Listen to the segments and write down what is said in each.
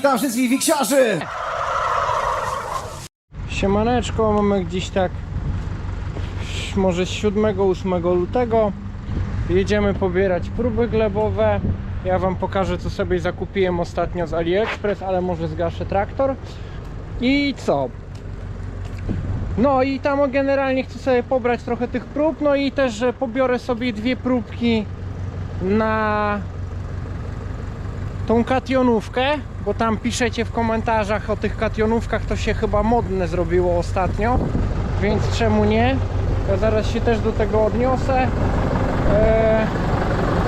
witam wszystkich wiksiarzy! Siemaneczko, mamy gdzieś tak może 7-8 lutego. Jedziemy pobierać próby glebowe. Ja Wam pokażę co sobie zakupiłem ostatnio z AliExpress, ale może zgaszę traktor. I co? No i tam generalnie chcę sobie pobrać trochę tych prób, no i też że pobiorę sobie dwie próbki na tą kationówkę, bo tam piszecie w komentarzach o tych kationówkach, to się chyba modne zrobiło ostatnio, więc czemu nie? Ja zaraz się też do tego odniosę. Eee,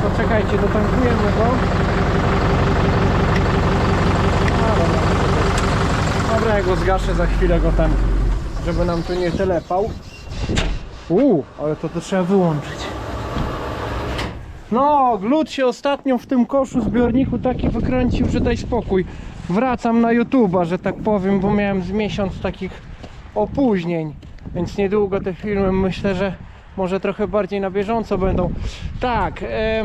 poczekajcie, dotankujemy go. A, dobra. Dobra, ja go zgaszę za chwilę go tam, żeby nam tu nie telepał. Uuu, ale to, to trzeba wyłączyć. No, glut się ostatnio w tym koszu zbiorniku taki wykręcił, że daj spokój. Wracam na YouTube'a, że tak powiem, bo miałem z miesiąc takich opóźnień. Więc niedługo te filmy myślę, że może trochę bardziej na bieżąco będą. Tak, e...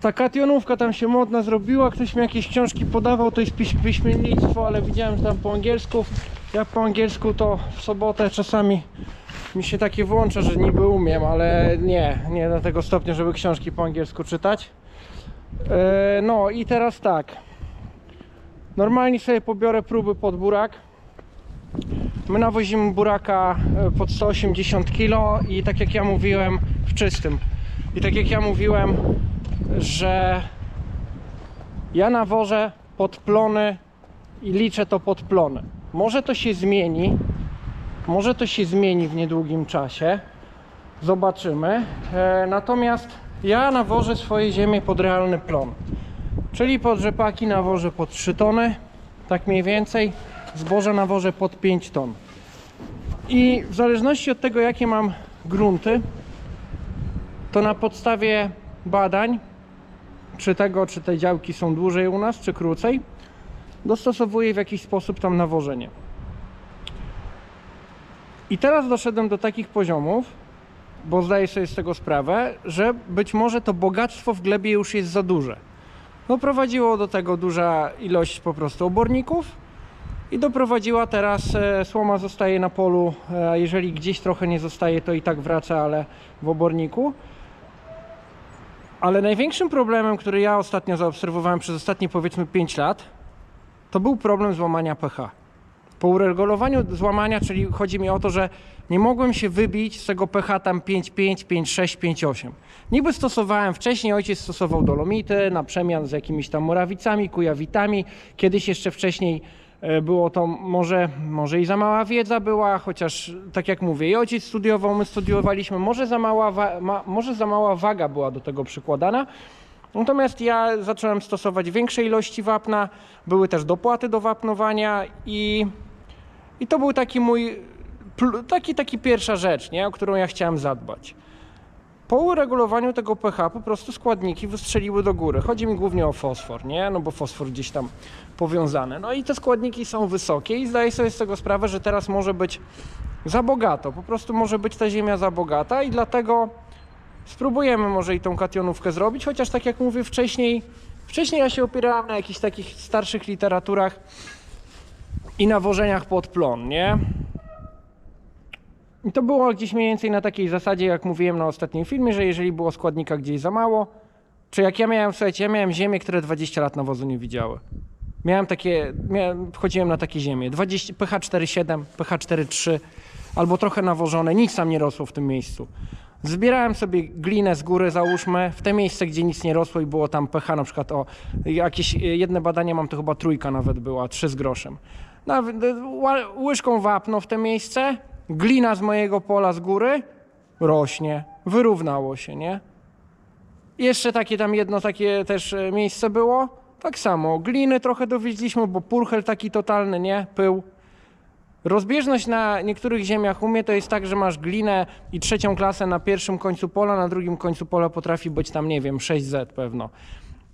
ta kationówka tam się modna zrobiła, ktoś mi jakieś książki podawał, to jest piś- piśmiennictwo, ale widziałem, tam po angielsku. Ja po angielsku to w sobotę czasami mi się takie włącza, że niby umiem, ale nie, nie do tego stopnia, żeby książki po angielsku czytać. E, no i teraz tak. Normalnie sobie pobiorę próby pod burak. My nawozimy buraka e, pod 180 kg i tak jak ja mówiłem w czystym. I tak jak ja mówiłem, że ja nawożę pod plony i liczę to pod plony. Może to się zmieni, może to się zmieni w niedługim czasie. Zobaczymy. E, natomiast ja nawożę swoje ziemię pod realny plon. Czyli pod rzepaki nawożę pod 3 tony, tak mniej więcej. Zboże nawożę pod 5 ton. I w zależności od tego, jakie mam grunty, to na podstawie badań, czy tego, czy te działki są dłużej u nas, czy krócej, dostosowuję w jakiś sposób tam nawożenie. I teraz doszedłem do takich poziomów, bo zdaję sobie z tego sprawę, że być może to bogactwo w glebie już jest za duże. Doprowadziło do tego duża ilość po prostu oborników i doprowadziła teraz, e, słoma zostaje na polu, e, a jeżeli gdzieś trochę nie zostaje, to i tak wraca, ale w oborniku. Ale największym problemem, który ja ostatnio zaobserwowałem przez ostatnie powiedzmy 5 lat, to był problem złamania pH. Po uregulowaniu złamania, czyli chodzi mi o to, że nie mogłem się wybić z tego pH tam 5,5, 5,6, 5,8. Niby stosowałem wcześniej, ojciec stosował dolomity na przemian z jakimiś tam murawicami, kujawitami. Kiedyś jeszcze wcześniej e, było to może, może i za mała wiedza była, chociaż tak jak mówię, i ojciec studiował, my studiowaliśmy, może za mała, ma, może za mała waga była do tego przykładana. Natomiast ja zacząłem stosować większe ilości wapna, były też dopłaty do wapnowania i, i to był taki mój, taki, taki pierwsza rzecz, nie, o którą ja chciałem zadbać. Po uregulowaniu tego pH po prostu składniki wystrzeliły do góry. Chodzi mi głównie o fosfor, nie? No bo fosfor gdzieś tam powiązany. No i te składniki są wysokie i zdaję sobie z tego sprawę, że teraz może być za bogato. Po prostu może być ta ziemia za bogata i dlatego spróbujemy może i tą kationówkę zrobić, chociaż tak jak mówię wcześniej, wcześniej ja się opierałem na jakichś takich starszych literaturach i nawożeniach pod plon, nie? I to było gdzieś mniej więcej na takiej zasadzie, jak mówiłem na ostatnim filmie, że jeżeli było składnika gdzieś za mało, czy jak ja miałem, słuchajcie, ja miałem ziemię, które 20 lat nawozu nie widziały. Miałem takie, miałem, wchodziłem na takie ziemie, 20, pH 4,7, pH 4,3, albo trochę nawożone, nic tam nie rosło w tym miejscu. Zbierałem sobie glinę z góry, załóżmy, w te miejsce, gdzie nic nie rosło i było tam pH na przykład o jakieś e, jedne badanie mam, to chyba trójka nawet była, trzy z groszem. Nawet łyżką wapno w te miejsce, glina z mojego pola z góry rośnie, wyrównało się, nie? Jeszcze takie tam jedno takie też e, miejsce było. Tak samo, gliny trochę dowieźliśmy, bo purchel taki totalny, nie? Pył. Rozbieżność na niektórych ziemiach u mnie to jest tak, że masz glinę i trzecią klasę na pierwszym końcu pola, na drugim końcu pola potrafi być tam, nie wiem, 6Z pewno.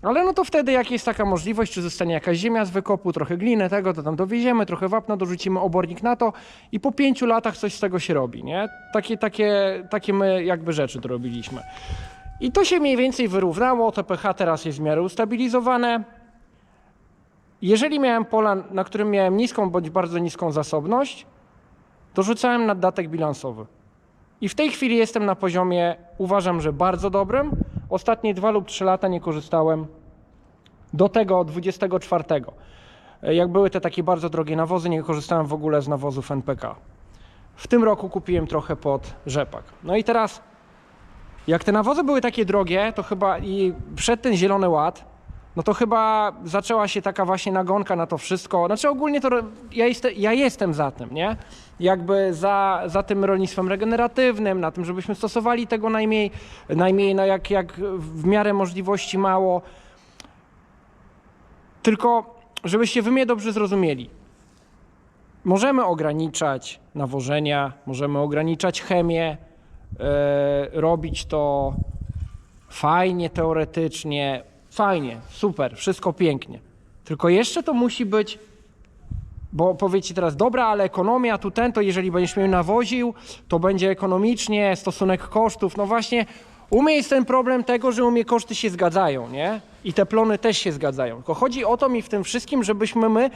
Ale no to wtedy jak jest taka możliwość, czy zostanie jakaś ziemia z wykopu, trochę gliny tego, to tam dowieziemy, trochę wapna, dorzucimy obornik na to i po pięciu latach coś z tego się robi, nie? Takie, takie, takie my jakby rzeczy to robiliśmy. I to się mniej więcej wyrównało, to pH teraz jest w miarę ustabilizowane. jeżeli miałem pola, na którym miałem niską bądź bardzo niską zasobność, to rzucałem naddatek bilansowy. I w tej chwili jestem na poziomie, uważam, że bardzo dobrym. Ostatnie dwa lub trzy lata nie korzystałem do tego 24. E, Jak były te takie bardzo drogie nawozy, nie korzystałem w ogóle z nawozów NPK. W tym roku kupiłem trochę pod rzepak. No i teraz, jak te nawozy były takie drogie, to chyba i przed ten Zielony Ład, no to chyba zaczęła się taka właśnie nagonka na to wszystko. Znaczy ogólnie to ja, jestem, ja jestem za tym, nie? Jakby za, za tym rolnictwem regeneratywnym, na tym, żebyśmy stosowali tego najmniej, najmniej no jak, jak w miarę możliwości mało. Tylko, żebyście wy mnie dobrze zrozumieli. Możemy ograniczać nawożenia, możemy ograniczać chemię, e, robić to fajnie teoretycznie, fajnie, super, wszystko pięknie. Tylko jeszcze to musi być, bo powiecie teraz, dobra, ale ekonomia, tu ten, to jeżeli będziesz mnie nawoził, to będzie ekonomicznie, stosunek kosztów. No właśnie, u mnie jest ten problem tego, że u mnie koszty się zgadzają, nie? I te plony też się zgadzają. Tylko chodzi o to mi w tym wszystkim, żebyśmy my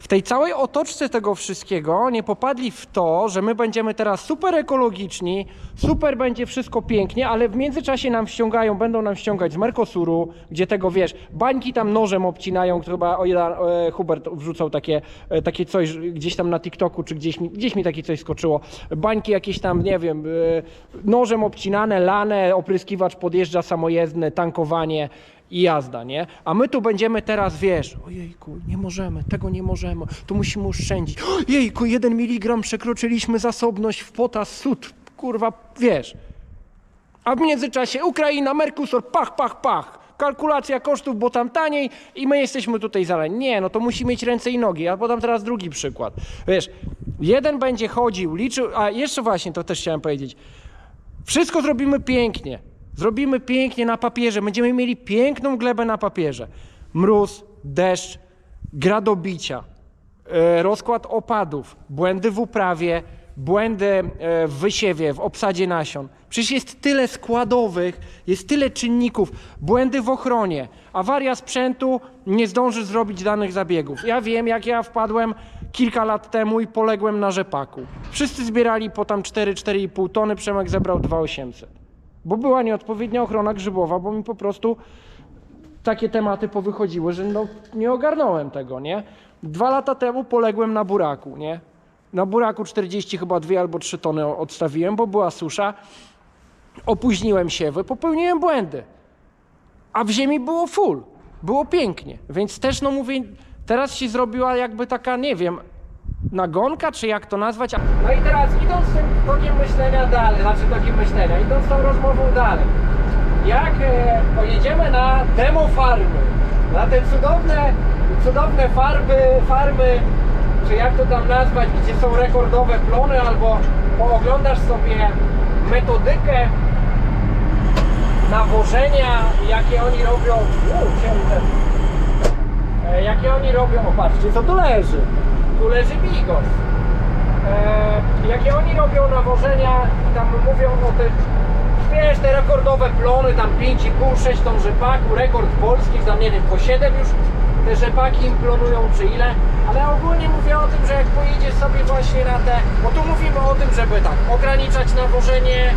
w tej całej otoczce tego wszystkiego nie popadli w to, że my będziemy teraz super ekologiczni, super będzie wszystko pięknie, ale w międzyczasie nam ściągają, będą nam ściągać z Mercosuru, gdzie tego wiesz, bańki tam nożem obcinają, chyba o ile e, Hubert wrzucał takie, e, takie coś gdzieś tam na TikToku, czy gdzieś mi, gdzieś mi takie coś skoczyło. Bańki jakieś tam, nie wiem, e, nożem obcinane, lane, opryskiwacz podjeżdża samojezdny, tankowanie i jazda, nie? A my tu będziemy teraz, wiesz, ojejku, nie możemy, tego nie możemy, tu musimy oszczędzić. Jejku, jeden miligram przekroczyliśmy zasobność w potas, sód, kurwa, wiesz. A w międzyczasie Ukraina, Mercosur, pach, pach, pach. Kalkulacja kosztów, bo tam taniej i my jesteśmy tutaj zaleni. Nie, no to musi mieć ręce i nogi. Ja podam teraz drugi przykład. Wiesz, jeden będzie chodził, liczył, a jeszcze właśnie, to też chciałem powiedzieć. Wszystko zrobimy pięknie. Zrobimy pięknie na papierze. Będziemy mieli piękną glebę na papierze. Mróz, deszcz, gradobicia, e, rozkład opadów, błędy w uprawie, błędy e, w wysiewie, w obsadzie nasion. Przecież jest tyle składowych, jest tyle czynników, błędy w ochronie, awaria sprzętu, nie zdąży zrobić danych zabiegów. Ja wiem, jak ja wpadłem kilka lat temu i poległem na rzepaku. Wszyscy zbierali po tam 4-4,5 tony, Przemek zebrał 2,800. Bo była nieodpowiednia ochrona grzybowa, bo mi po prostu takie tematy powychodziły, że no, nie ogarnąłem tego, nie? Dwa lata temu poległem na buraku, nie? Na buraku 40 chyba 2 albo 3 tony odstawiłem, bo była susza. Opóźniłem siewy, popełniłem błędy. A w ziemi było full, było pięknie. Więc też, no mówię, teraz się zrobiła jakby taka, nie wiem, nagonka, czy jak to nazwać. No i teraz idąc tym tokiem myślenia dalej, znaczy tokiem myślenia, idąc tą rozmową dalej. Jak e, pojedziemy na demo farmy, na te cudowne, cudowne farby, farmy, czy jak to tam nazwać, gdzie są rekordowe plony, albo pooglądasz sobie metodykę nawożenia, jakie oni robią. U. E, jakie oni robią, o patrzcie co tu leży, tu leży bigos. E, jakie oni robią nawożenia, tam mówią o tych, wiesz, te rekordowe plony, tam 5,5-6 ton rzepaku, rekord polskich, tam nie wiem, po 7 już te rzepaki im plonują, czy ile, ale ogólnie mówię o tym, że jak pojedziesz sobie właśnie na te, bo tu mówimy o tym, żeby tak, ograniczać nawożenie,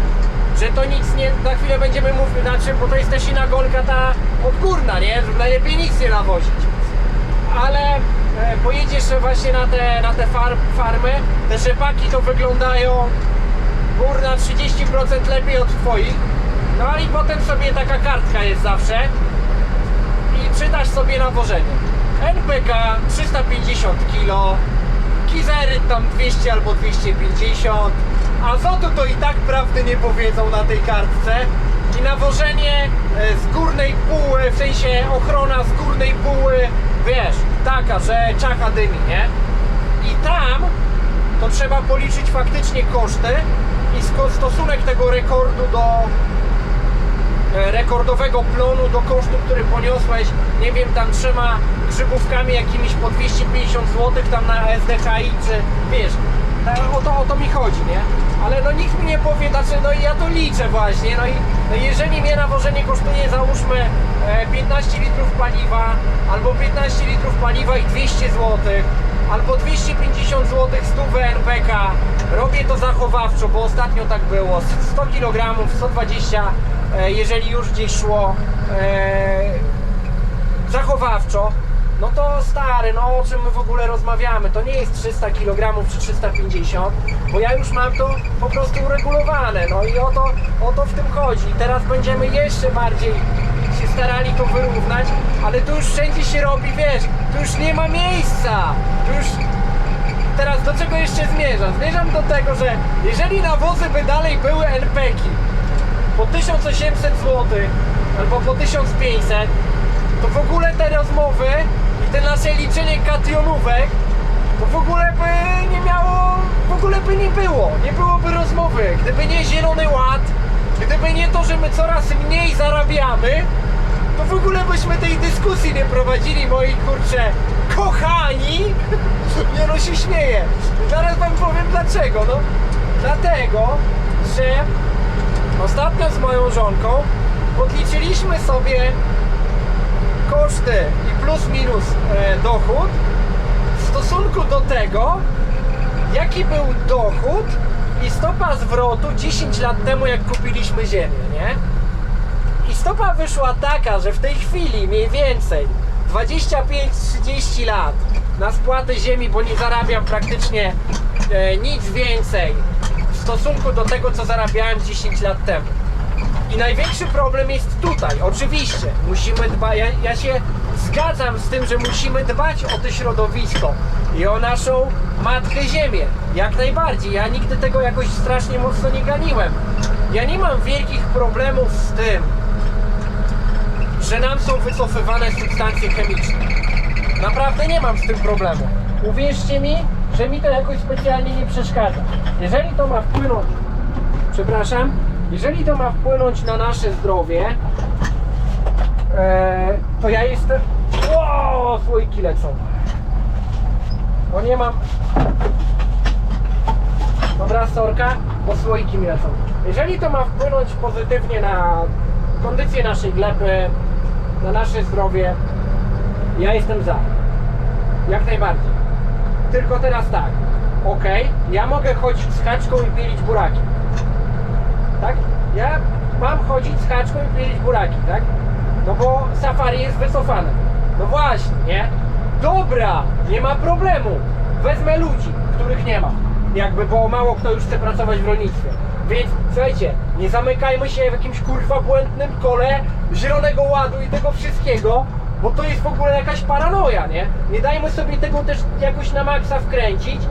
że to nic nie, na chwilę będziemy mówić, znaczy, bo to jest też i nagonka ta odgórna, nie, że najlepiej nic nie nawozić. Ale pojedziesz właśnie na te, na te far, farmy, te rzepaki to wyglądają kurna 30% lepiej od twoich. No i potem sobie taka kartka jest zawsze i czytasz sobie nawożenie. NPK 350 kg, kizery tam 200 albo 250, azotu to i tak prawdy nie powiedzą na tej kartce i nawożenie e, z górnej póły, w sensie ochrona z górnej póły, taka, że czaka dymi, nie? I tam to trzeba policzyć faktycznie koszty i stosunek tego rekordu do e, rekordowego plonu do kosztu, który poniosłeś, nie wiem, tam trzema grzybówkami jakimiś po 250 zł tam na SDKI, czy wiesz, o to, o to mi chodzi, nie? Ale no nikt mi nie powie, znaczy, no i ja to liczę właśnie, no i jeżeli mnie nawożenie kosztuje załóżmy e, 15 litrów paliwa, albo 15 litrów paliwa i 200 zł, albo 250 zł 100 NPK, robię to zachowawczo, bo ostatnio tak było, 100 kg, 120, e, jeżeli już gdzieś szło, e, zachowawczo, no to stary, no o czym my w ogóle rozmawiamy? To nie jest 300 kg czy 350, bo ja już mam to po prostu uregulowane, no i o to, o to w tym chodzi. Teraz będziemy jeszcze bardziej się starali to wyrównać, ale tu już wszędzie się robi, wiesz, tu już nie ma miejsca, tu już teraz do czego jeszcze zmierzam? Zmierzam do tego, że jeżeli nawozy by dalej były NPK po 1800 zł albo po 1500, to w ogóle te rozmowy te nasze liczenie kationówek to w ogóle by nie miało, w ogóle by nie było, nie byłoby rozmowy. Gdyby nie Zielony Ład, gdyby nie to, że my coraz mniej zarabiamy, to w ogóle byśmy tej dyskusji nie prowadzili, moi kurcze kochani. Nie no się. Zaraz wam powiem dlaczego. No, dlatego, że ostatnio z moją żonką podliczyliśmy sobie koszty i plus minus e, dochód w stosunku do tego, jaki był dochód i stopa zwrotu 10 lat temu, jak kupiliśmy ziemię, nie? I stopa wyszła taka, że w tej chwili mniej więcej 25-30 lat na spłatę ziemi, bo nie zarabiam praktycznie e, nic więcej w stosunku do tego, co zarabiałem 10 lat temu. I największy problem jest tutaj. Oczywiście, musimy dbać. Ja, ja się zgadzam z tym, że musimy dbać o to środowisko i o naszą matkę Ziemię. Jak najbardziej. Ja nigdy tego jakoś strasznie mocno nie ganiłem. Ja nie mam wielkich problemów z tym, że nam są wycofywane substancje chemiczne. Naprawdę nie mam z tym problemu. Uwierzcie mi, że mi to jakoś specjalnie nie przeszkadza. Jeżeli to ma wpłynąć, przepraszam, jeżeli to ma wpłynąć na nasze zdrowie, e, to ja jestem. O, słoiki lecą. Bo nie mam. Dobra, sorka, bo słoiki mi lecą. Jeżeli to ma wpłynąć pozytywnie na kondycję naszej gleby, na nasze zdrowie, ja jestem za. Jak najbardziej. Tylko teraz tak. Ok, ja mogę chodzić z haczką i pielić buraki. Tak? Ja mam chodzić z haczką i pielić buraki, tak? No bo safari jest wycofane. No właśnie, nie? Dobra, nie ma problemu. Wezmę ludzi, których nie ma. Jakby, bo mało kto już chce pracować w rolnictwie. Więc słuchajcie, nie zamykajmy się w jakimś kurwa błędnym kole zielonego ładu i tego wszystkiego, bo to jest w ogóle jakaś paranoja, nie? Nie dajmy sobie tego też jakoś na maksa wkręcić,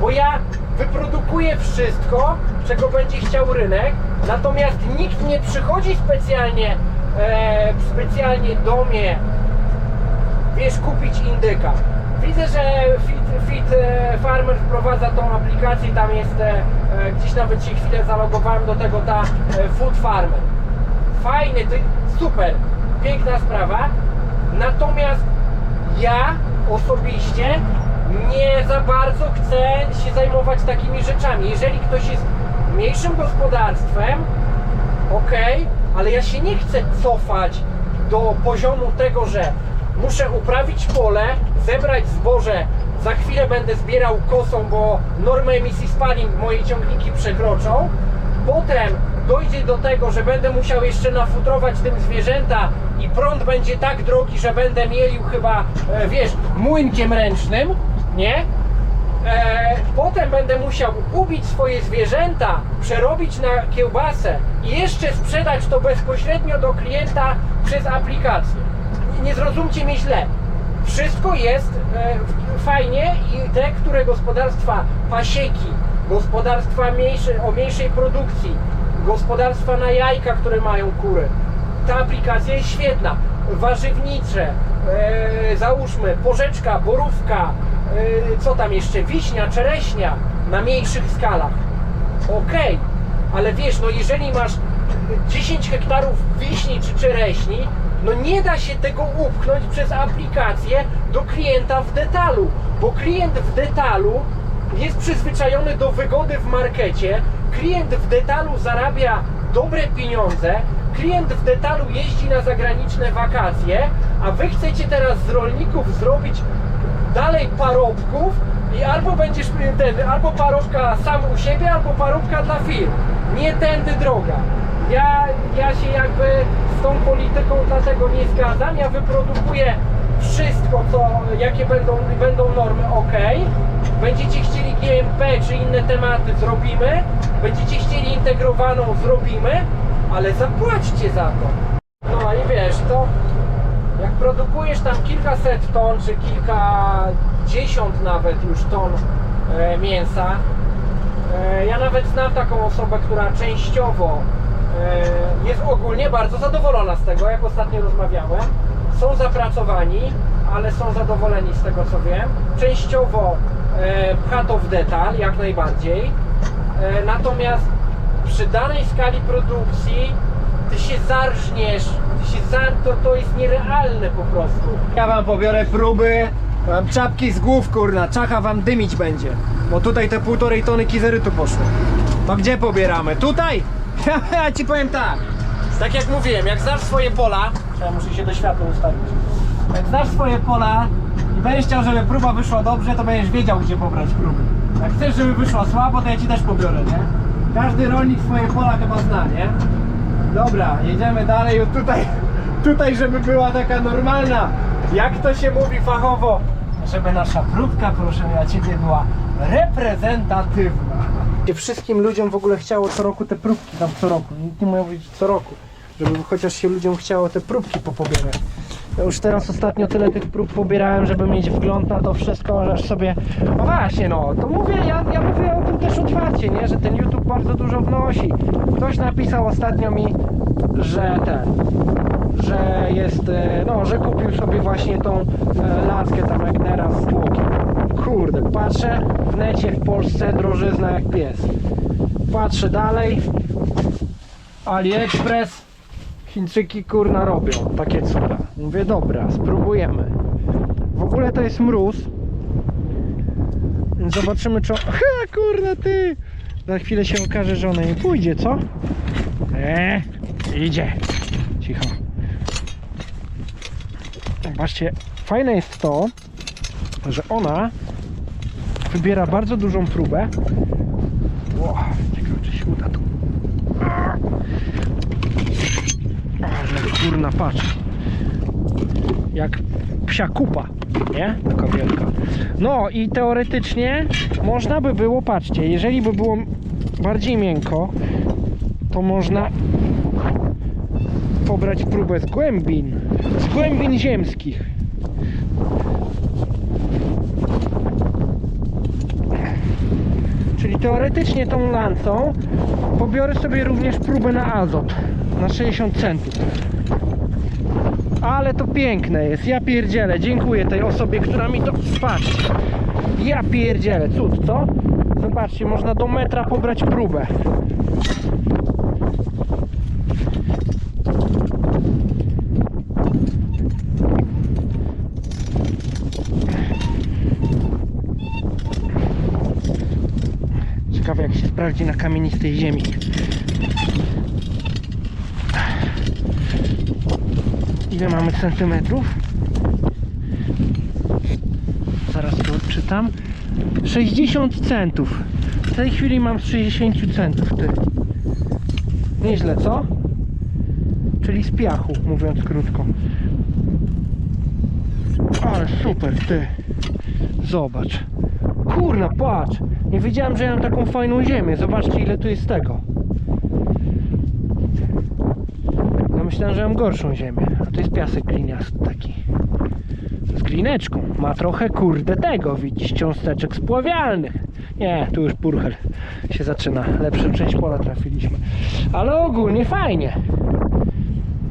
bo ja wyprodukuję wszystko, czego będzie chciał rynek, natomiast nikt nie przychodzi specjalnie, e, specjalnie do mnie, wiesz, kupić indyka. Widzę, że Fit, Fit e, Farmer wprowadza tą aplikację, tam jest, e, e, gdzieś nawet się chwilę zalogowałem do tego, ta e, Food Farmer. Fajny, ty, super, piękna sprawa, natomiast ja osobiście nie za bardzo chcę się zajmować takimi rzeczami. Jeżeli ktoś jest mniejszym gospodarstwem, ok, ale ja się nie chcę cofać do poziomu tego, że muszę uprawić pole, zebrać zboże, za chwilę będę zbierał kosą, bo normę emisji spalin moje ciągniki przekroczą. Potem dojdzie do tego, że będę musiał jeszcze nafutrować tym zwierzęta i prąd będzie tak drogi, że będę mielił chyba, e, wiesz, młynkiem ręcznym, nie? E, potem będę musiał ubić swoje zwierzęta, przerobić na kiełbasę i jeszcze sprzedać to bezpośrednio do klienta przez aplikację. Nie- zrozumcie mnie źle. Wszystko jest e, fajnie i te, które gospodarstwa pasieki, gospodarstwa mniejsze, o mniejszej produkcji, gospodarstwa na jajka, które mają kury, ta aplikacja jest świetna. Warzywnicze, e, załóżmy, porzeczka, borówka, co tam jeszcze, wiśnia, czereśnia na mniejszych skalach. Okej, ale wiesz, no jeżeli masz 10 hektarów wiśni czy czereśni, no nie da się tego upchnąć przez aplikację do klienta w detalu, bo klient w detalu jest przyzwyczajony do wygody w markecie, klient w detalu zarabia dobre pieniądze, klient w detalu jeździ na zagraniczne wakacje, a wy chcecie teraz z rolników zrobić dalej parobków i albo będziesz ten, albo parobka sam u siebie, albo parobka dla firm. Nie tędy droga. Ja, ja się jakby z tą polityką dlatego nie zgadzam. Ja wyprodukuję wszystko, co, jakie będą, będą normy ok. Będziecie chcieli GMP czy inne tematy, zrobimy. Będziecie chcieli integrowaną, zrobimy, ale zapłaćcie za to. No i wiesz, to jak produkujesz tam kilkaset ton, czy kilkadziesiąt nawet już ton e, mięsa, e, ja nawet znam taką osobę, która częściowo e, jest ogólnie bardzo zadowolona z tego, jak ostatnio rozmawiałem. Są zapracowani, ale są zadowoleni z tego, co wiem. Częściowo e, pcha to w detal, jak najbardziej. E, natomiast przy danej skali produkcji ty się zarżniesz, ty się zar... to, to jest nierealne po prostu. Ja wam pobiorę próby, mam czapki z głów, kurna, czacha wam dymić będzie. Bo tutaj te półtorej tony kizerytu poszło. To gdzie pobieramy? Tutaj? Ja ci powiem tak. Tak jak mówiłem, jak znasz swoje pola, Ja muszę się do światła ustawić. Jak znasz swoje pola i będziesz chciał, żeby próba wyszła dobrze, to będziesz wiedział, gdzie pobrać próby. Jak chcesz, żeby wyszła słabo, to ja ci też pobiorę, nie? Każdy rolnik swoje pola chyba zna, nie? Dobra, jedziemy dalej. Tutaj, tutaj, żeby była taka normalna, jak to się mówi fachowo, żeby nasza próbka, proszę ja ciebie, była reprezentatywna. Wszystkim ludziom w ogóle chciało co roku te próbki, tam co roku, nikt nie mówić co roku, żeby chociaż się ludziom chciało te próbki popobierać. Ja już teraz ostatnio tyle tych prób pobierałem, żeby mieć wgląd na to wszystko, że aż sobie... No właśnie, no, to mówię, ja, ja mówię o tym też otwarcie, nie? Że ten YouTube bardzo dużo wnosi. Ktoś napisał ostatnio mi, że ten, że jest, e, no, że kupił sobie właśnie tą e, laskę tam Egnera z tłokiem. Kurde, patrzę w necie w Polsce drożyzna jak pies. Patrzę dalej, AliExpress, Chińczyki kurna robią takie cuda. Mówię dobra, spróbujemy. W ogóle to jest mróz. Więc Zobaczymy czy... on- Ha kurna ty! Za chwilę się okaże, że ona nie pójdzie, co? Eee, idzie. Cicho. Zobaczcie, fajne jest to, że ona wybiera bardzo dużą próbę. Ło, ciekawe czy się uda tu. Ale kurna, patrz. Jak psia kupa, nie? Taka wielka. No i teoretycznie można by było, patrzcie, jeżeli by było bardziej miękko, to można pobrać próbę z głębin, z głębin ziemskich. Czyli teoretycznie tą lancą pobiorę sobie również próbę na azot na 60 centów. Ale to piękne jest, ja pierdzielę, dziękuję tej osobie, która mi to... Patrzcie, ja pierdzielę, cud, co? Zobaczcie, można do metra pobrać próbę. Ciekawe jak się sprawdzi na kamienistej ziemi. Ile mamy centymetrów? Zaraz to odczytam. 60 centów. W tej chwili mam z 60 centów. Ty. Nieźle, co? Czyli z piachu, mówiąc krótko. Ale super, ty. Zobacz. Kurna, patrz. Nie wiedziałem, że ja mam taką fajną ziemię. Zobaczcie, ile tu jest tego. Ja myślałem, że mam gorszą ziemię. A to jest piasek gliniasty taki. Z glineczką. Ma trochę, kurde, tego, widzisz, cząsteczek spławialnych. Nie, tu już purchel się zaczyna. Lepszą część pola trafiliśmy. Ale ogólnie fajnie.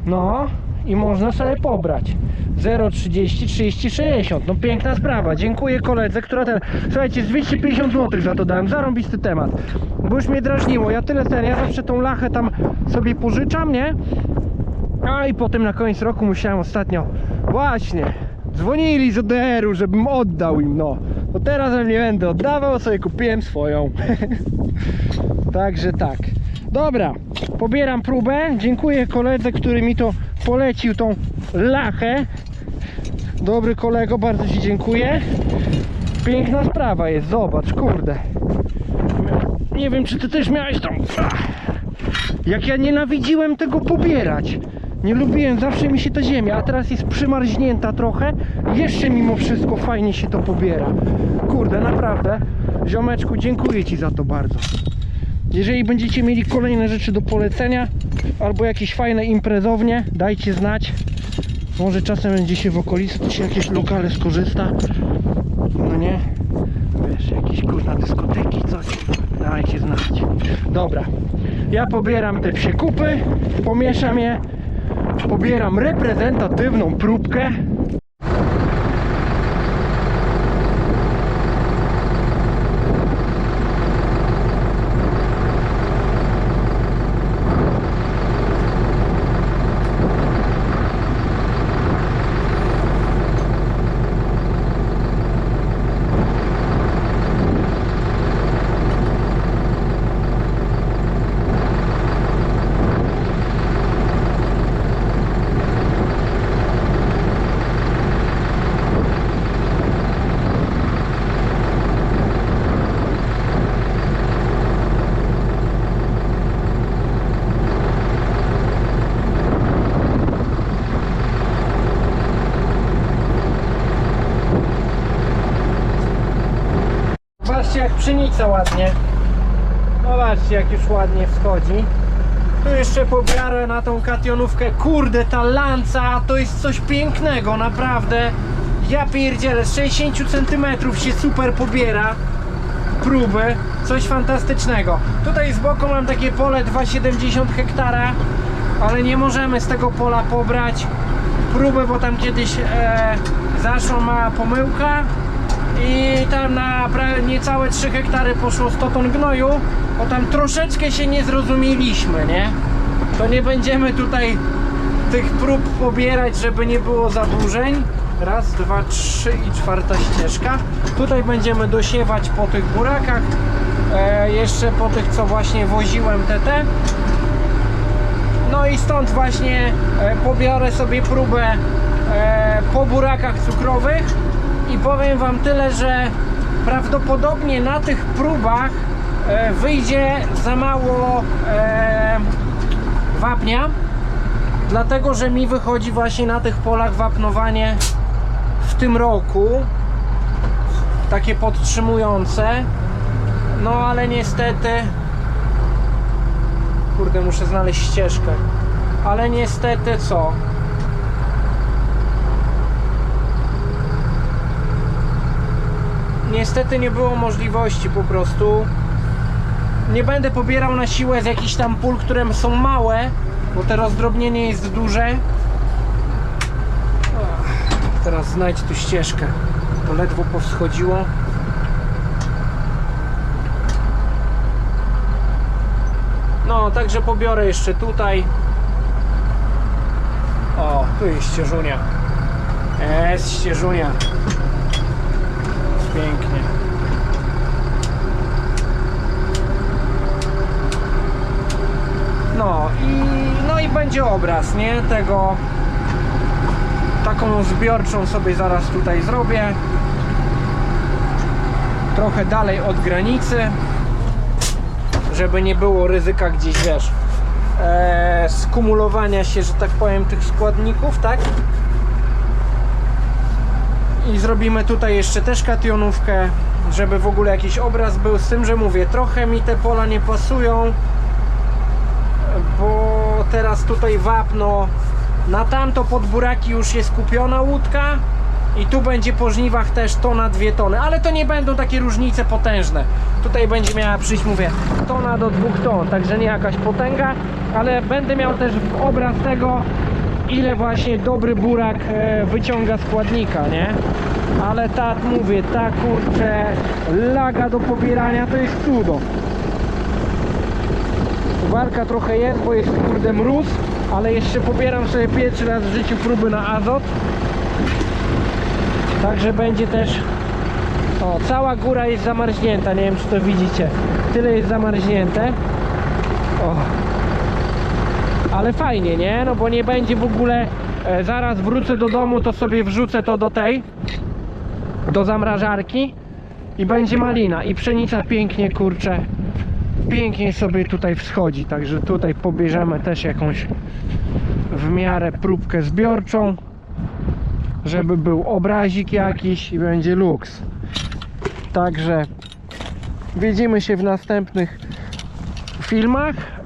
No i można sobie pobrać. 0,30, 30, 60. No piękna sprawa. Dziękuję koledze, która ten. Słuchajcie, z 250 zł za to dałem. Zarąbisty temat. Bo już mnie drażniło. Ja tyle ten, ja zawsze tą lachę tam sobie pożyczam, nie? A i potem na koniec roku musiałem ostatnio. Właśnie. Dzwonili z ODR-u, żebym oddał im, no. No teraz nie będę oddawał, sobie kupiłem swoją. Także tak. Dobra, pobieram próbę. Dziękuję koledze, który mi to polecił, tą lachę. Dobry kolego, bardzo Ci dziękuję. Piękna sprawa jest, zobacz, kurde. Nie wiem, czy Ty też miałeś tą... Jak ja nienawidziłem tego pobierać. Nie lubiłem, zawsze mi się ta ziemia, a teraz jest przymarznięta trochę. Jeszcze mimo wszystko fajnie się to pobiera. Kurde, naprawdę. Ziomeczku, dziękuję Ci za to bardzo. Jeżeli będziecie mieli kolejne rzeczy do polecenia albo jakieś fajne imprezownie, dajcie znać. Może czasem będzie się w okolicy, to się jakieś lokale skorzysta. No nie? Wiesz, jakieś kurna dyskoteki, coś. Dajcie znać. Dobra. Ja pobieram te psie kupy, pomieszam je, pobieram reprezentatywną próbkę. Zobaczcie jak pszenica ładnie. Zobaczcie jak już ładnie wschodzi. Tu jeszcze pobiorę na tą kationówkę. Kurde, ta lanca to jest coś pięknego, naprawdę. Ja pierdzielę, z 60 cm się super pobiera próby. Coś fantastycznego. Tutaj z boku mam takie pole 2,70 hektara, ale nie możemy z tego pola pobrać próby, bo tam kiedyś e, zaszła mała pomyłka i tam na niecałe 3 hektary poszło 100 ton gnoju, bo tam troszeczkę się nie zrozumieliśmy, nie? To nie będziemy tutaj tych prób pobierać, żeby nie było zaburzeń. Raz, dwa, trzy i czwarta ścieżka. Tutaj będziemy dosiewać po tych burakach, e, jeszcze po tych, co właśnie woziłem TT. No i stąd właśnie e, pobiorę sobie próbę e, po burakach cukrowych i powiem Wam tyle, że prawdopodobnie na tych próbach e, wyjdzie za mało e, wapnia, dlatego że mi wychodzi właśnie na tych polach wapnowanie w tym roku takie podtrzymujące. No ale niestety kurde muszę znaleźć ścieżkę. Ale niestety co niestety nie było możliwości po prostu. Nie będę pobierał na siłę z jakichś tam pól, które są małe bo te rozdrobnienie jest duże. Teraz znajdź tu ścieżkę. To ledwo powschodziło. No także pobiorę jeszcze tutaj. O tu jest ścieżunia. Jest ścieżunia pięknie. No i no i będzie obraz nie? Tego taką zbiorczą sobie zaraz tutaj zrobię. Trochę dalej od granicy żeby nie było ryzyka gdzieś wiesz e, skumulowania się, że tak powiem tych składników, tak? I zrobimy tutaj jeszcze też kationówkę, żeby w ogóle jakiś obraz był, z tym, że mówię, trochę mi te pola nie pasują, bo teraz tutaj wapno na tamto pod buraki już jest kupiona łódka i tu będzie po żniwach też tona, dwie tony, ale to nie będą takie różnice potężne. Tutaj będzie miała przyjść, mówię, tona do dwóch ton, także nie jakaś potęga, ale będę miał też obraz tego, ile właśnie dobry burak e, wyciąga składnika, nie? Ale ta, mówię, ta kurczę laga do pobierania to jest cudo. Warka trochę jest, bo jest kurde mróz, ale jeszcze pobieram sobie pierwszy raz w życiu próby na azot. Także będzie też o, cała góra jest zamarznięta, nie wiem czy to widzicie. Tyle jest zamarznięte. O. Ale fajnie, nie? No bo nie będzie w ogóle. E, zaraz wrócę do domu, to sobie wrzucę to do tej. Do zamrażarki. I będzie malina. I pszenica pięknie, kurczę. Pięknie sobie tutaj wschodzi. Także tutaj pobierzemy też jakąś w miarę próbkę zbiorczą. Żeby był obrazik jakiś i będzie luks. Także widzimy się w następnych filmach.